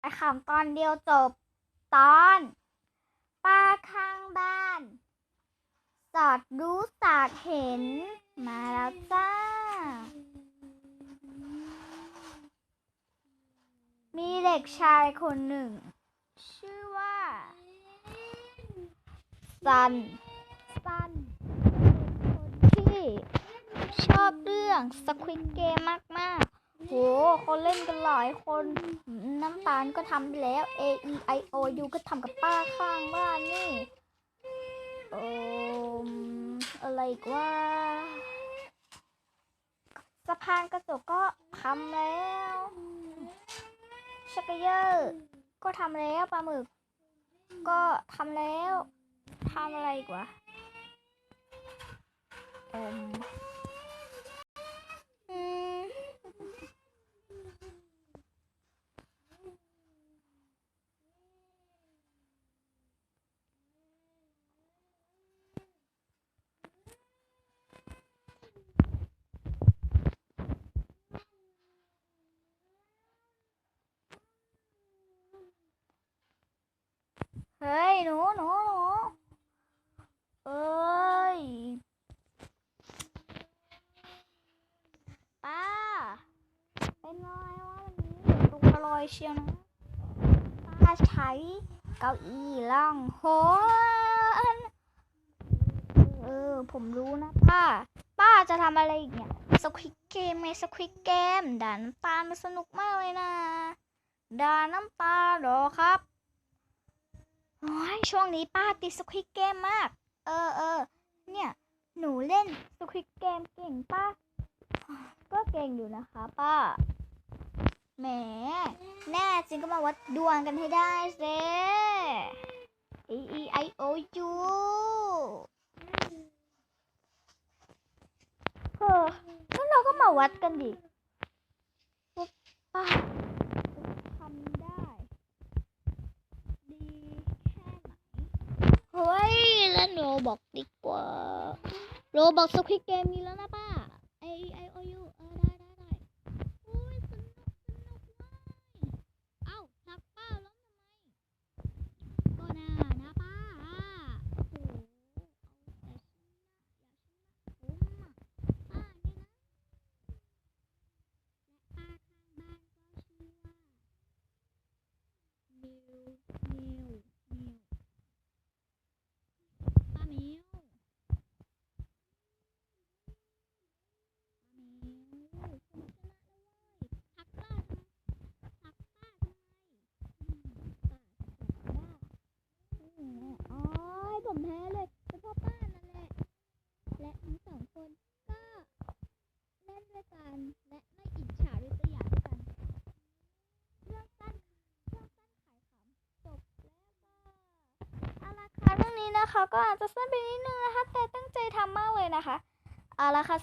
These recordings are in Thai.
ไอ้คำตอนเดียวจบ ตอน ป้าข้างบ้าน สอดรู้สอดเห็น มาแล้วจ้า มีเด็กชายคนหนึ่ง ชื่อว่าซันซันคนที่ชอบเรื่องสควิ d เกมมาก ๆ คนเล่นกันหลายคนน้ำตาลก็ทำไปแล้ว A E I O U ก็ทำกับป้าข้างบ้านนี่เอมอะไรกว่าสะพานกระจกก็ทำแล้วชักเกยอร์ก็ทำแล้วปลาหมึก ก็ทำแล้วทำอะไรกวะเอม เฮ้ย หนูหนูหนูเอ้ย ป้า เป็นไงวะวันนี้ตัวลอยเชียวนะ ป้าใช้เก้าอี้ล่องหนเออ ผมรู้นะป้า ป้าจะทำอะไรอีกเนี่ยสควิกเกมไงสควิกเกมด่านน้ำตาลมันสนุกมากเลยนะด่านน้ำตาลหรอครับ ช่วงนี้ป้าติดสควิกเกมมาก เออเออเนี่ย หนูเล่นสควิกเกมเก่งป้า ก็เก่งอยู่นะคะป้า แหม แน่จริงก็มาวัดดวงกันให้ได้เซ E E I O U เออแล้วเราก็มาวัดกันดิว่าป้าจะทำได้ ดีแค่ไหน เฮ้ย เล่น โรบอกดีกว่าโรบอกสควิตเกมมีแล้วนะป้า นะคก็อาจจะสั้นไปนิดนึงนะคะ แต่ตั้งใจทำมากเลยนะคะเอาละค่ะ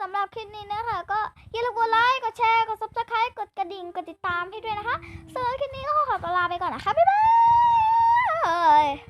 สำหรับคลิปนี้นะคะ ก็อย่าลืมกดไลค์กดแชร์กดซับสไครต์กดกระดิ่งกดติดตามให้ด้วยนะคะสำหรับคลิปนี้ก็ขอลาไปก่อนนะคะบ๊ายบาย